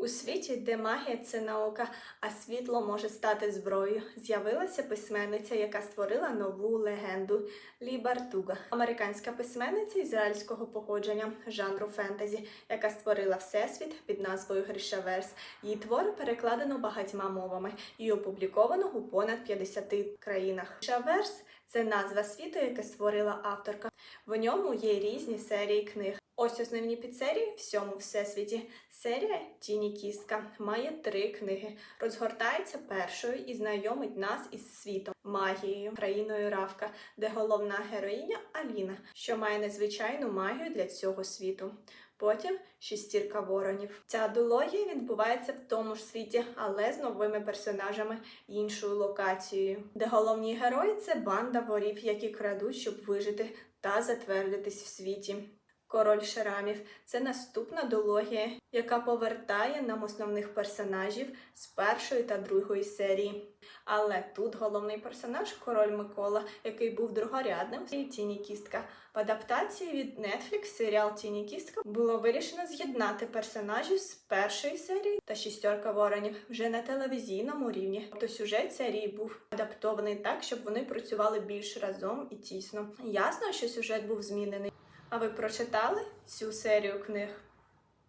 У світі, де магія це наука, а світло може стати зброєю, з'явилася письменниця, яка створила нову легенду Лі Бартуга, американська письменниця ізраїльського походження жанру фентезі, яка створила всесвіт під назвою Грішаверс. Її твори перекладено багатьма мовами і опубліковано у понад 50 країнах. Грішаверс це назва світу, яке створила авторка. В ньому є різні серії книг. Ось основні підсерії всьому всесвіті. Серія Тіні Кістка має три книги. Розгортається першою і знайомить нас із світом, магією, країною Равка, де головна героїня Аліна, що має незвичайну магію для цього світу. Потім шістірка воронів. Ця дологія відбувається в тому ж світі, але з новими персонажами іншою локацією, де головні герої це банда ворів, які крадуть, щоб вижити та затвердитись в світі. Король Шрамів це наступна дологія, яка повертає нам основних персонажів з першої та другої серії. Але тут головний персонаж король Микола, який був другорядним в Тіні Кістка. В адаптації від Netflix серіал Тіні Кістка було вирішено з'єднати персонажів з першої серії та шістерка воронів вже на телевізійному рівні. Тобто сюжет серії був адаптований так, щоб вони працювали більш разом і тісно. Ясно, що сюжет був змінений. А ви прочитали цю серію книг?